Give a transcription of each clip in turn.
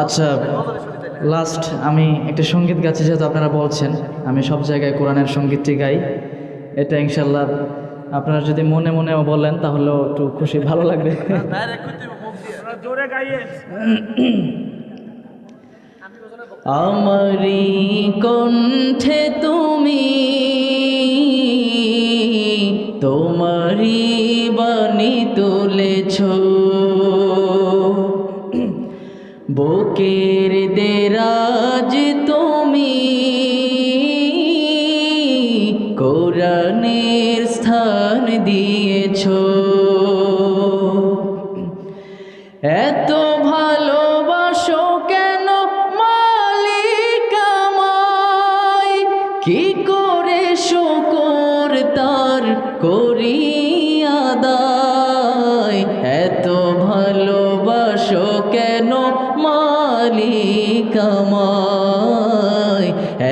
আচ্ছা লাস্ট আমি একটা সংগীত গাচ্ছি যেহেতু আপনারা বলছেন, আমি সব জায়গায় কোরআনের সঙ্গীতটি গাই। এটা ইনশাল্লাহ আপনারা যদি মনে মনেও বলেন তাহলেও একটু খুশি, ভালো লাগবে। আমারি কণ্ঠে তুমি তোমারি বাণী তুলেছ। বুকের দেরাজ তুমি। কোরআনের স্থান দিয়েছ। এত ভালোবাসো কেন মালিক আমায়? কি করে শুকর তার করি? মালিক আমায়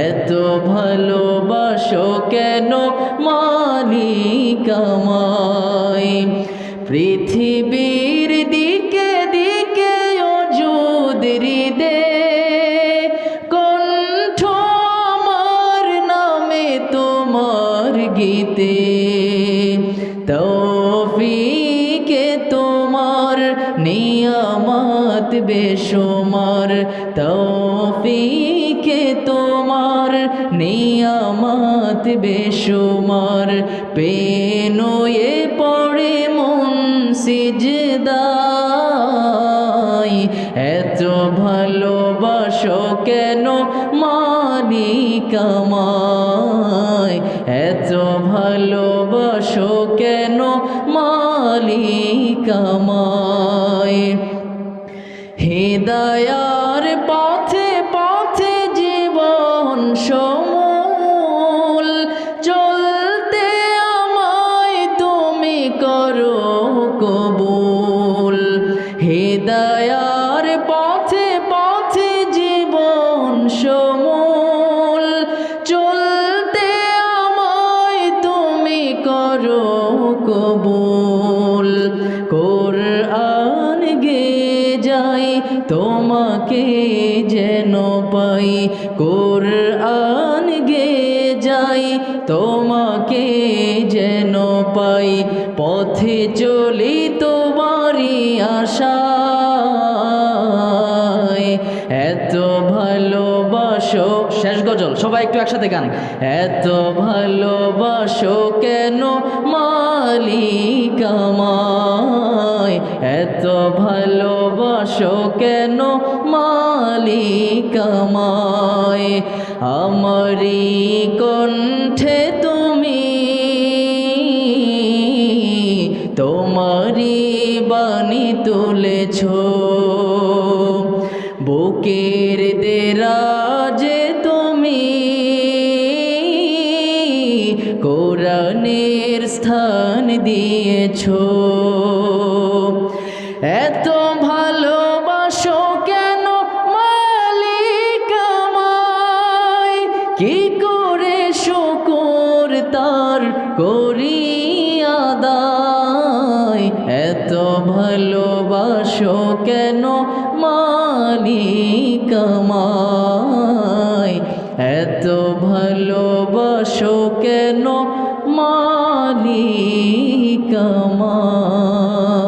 এত ভালোবাসো কেন মালিক আমায় পৃথিবীর দিকে দিকে অযুদ হৃদে কণ্ঠ আমার নামে তোমার গীতে। তৌফিকে নিয়ামত বেশুমার তৌফিকে তোমার নিয়ামত বেশুমার পেনোয়ে পড়ে মন সিজদাই এত ভালোবাসো কেন মালিক আমায় এত ভালোবাসো কেন মালিক আমায় হৃদয়ার পথে পথে জীবন সমূল চলতে আমায় তুমি করো কবুল তোমাকে যেন পাই, কোরআন গে যাই, তোমাকে যেন পাই, পথে চলি তোমারই আশা এত ভালোবাসো, শেষ গজল, সবাই একটু একসাথে গান। এত ভালোবাসো কেন মালিক আমায়? এত ভালোবাসো কেন মালিক আমায় আমারি কণ্ঠে তুমি তোমারি বাণী তুলেছ বুকের দেরাজে কি করে শুকর তার করি আদায়? এত ভালোবাসো কেন মালিক আমায়? এত ভালোবাসো কেন মালিক আমায়?